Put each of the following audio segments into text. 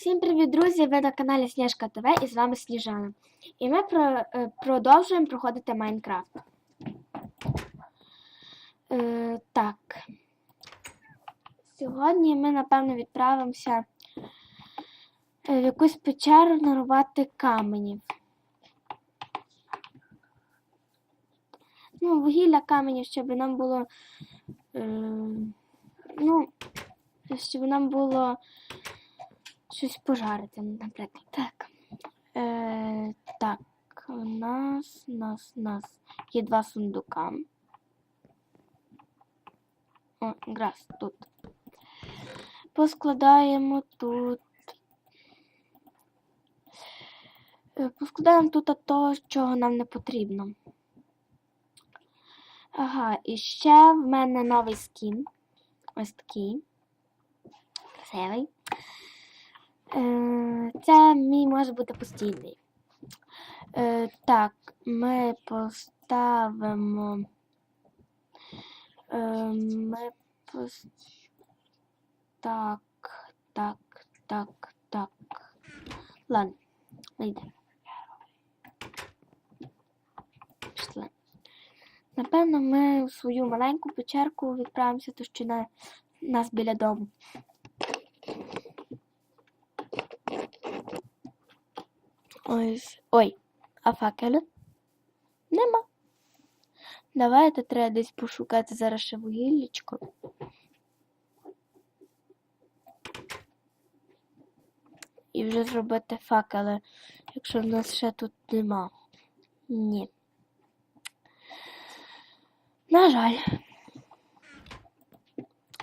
Всім привіт, друзі! Ви на каналі Сніжка ТВ і з вами Сніжана. І ми про, е, продовжуємо проходити Майнкрафт. Е, так. Сьогодні ми, напевно, відправимося е, в якусь печеру нарубати каменів. Ну, вугілля каменів, щоб нам було. Е, ну, щоб нам було щось пожарити, наприклад. Так. Е, так, у нас, нас, нас є два сундука. О, якраз тут. Поскладаємо тут. Е, Поскладаємо тут того, чого нам не потрібно. Ага, і ще в мене новий скін. Ось такий. Красивий. Е, Це мій може бути постійний. Е, Так, ми поставимо. е, Ми пос... Так, так, так, так. Ладно, йде. Пішли. Напевно, ми в свою маленьку печерку відправимося, то що на нас біля дому. Ось. Ой, а факели? Нема. Давайте треба десь пошукати зараз ще вугіллячко. І вже зробити факели, якщо в нас ще тут нема. Ні. На жаль.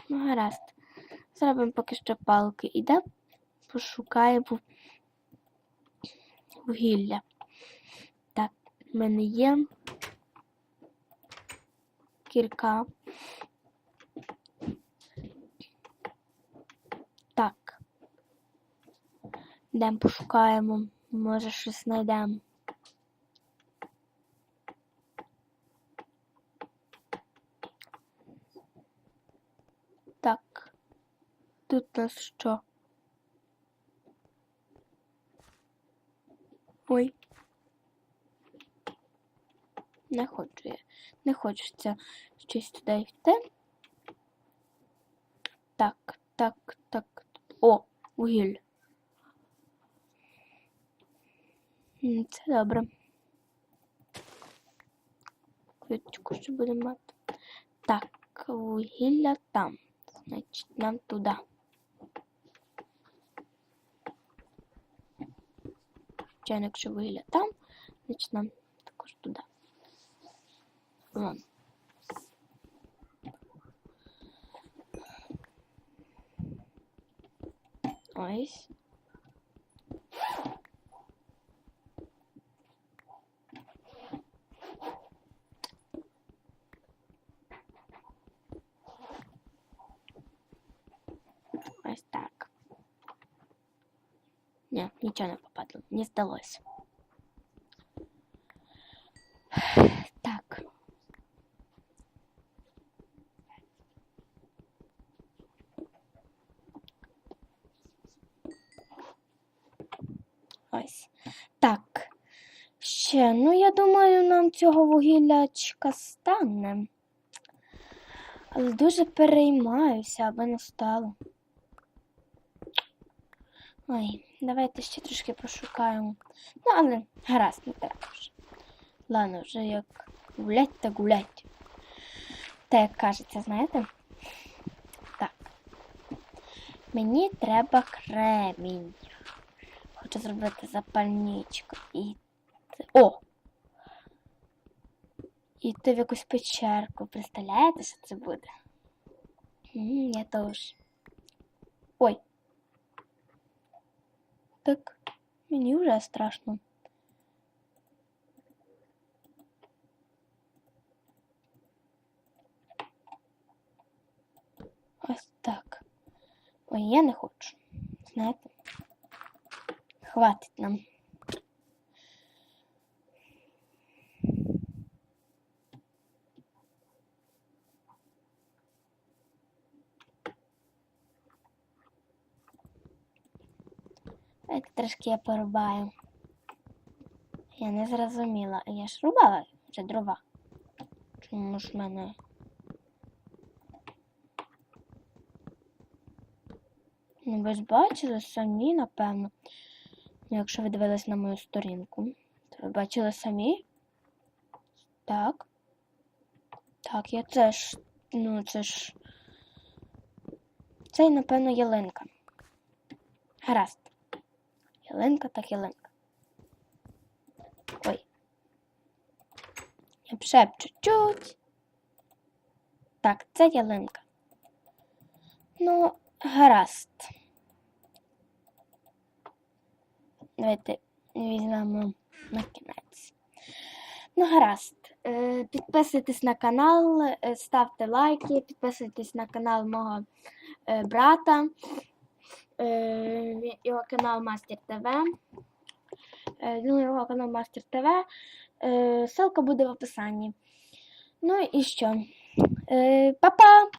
Ну, гаразд. Зробимо поки що палки. Іде, пошукаємо вугілля. Так, в мене є кірка. Так. Йдемо пошукаємо, може щось знайдемо. Так. Тут нас що? Ой. Не хочу я. Не хочеться щось туди йти. Так, так, так. О, вугілля. Це добре. Квіточку що будемо мати. Так, вугілля там. Значить, нам туди. Звичайно, якщо вугілля там, значить нам також туди. Вон. Ось так. Ні, нічого не попадло, не здалося. Так. Ось. Так. Ще, ну я думаю, нам цього вугіллячка стане. Але дуже переймаюся, аби не стало. Ой, давайте ще трошки пошукаємо. Ну, але гаразд, не треба вже. Ладно, вже як гулять та гулять. Та як кажеться, знаєте? Так. Мені треба кремінь. Хочу зробити запальничку. І. О! Іти в якусь печерку. Представляєте, що це буде? М, Я теж. Ой. Так, мені вже страшно. Ось так. Ой, я не хочу. Знаєте? Хватить нам. Давайте трошки я порубаю. Я не зрозуміла. Я ж рубала вже дрова. Чому ж мене. Ну, ви ж бачили самі, напевно. Ну, якщо ви дивились на мою сторінку, то ви бачили самі? Так. Так, я це ж. Ну, це ж. Це, напевно, ялинка. Гаразд. Ялинка так ялинка. Ой. Я ще чуть-чуть. Так, це ялинка. Ну, гаразд. Давайте візьмемо на кінець. Ну, гаразд. Е, Підписуйтесь на канал, е, ставте лайки, підписуйтесь на канал мого е, брата. Його канал Мастер ТВ. Е, його канал Мастер ТВ. Е, Ссылка буде в описанні. Ну і що? Е, Па-па!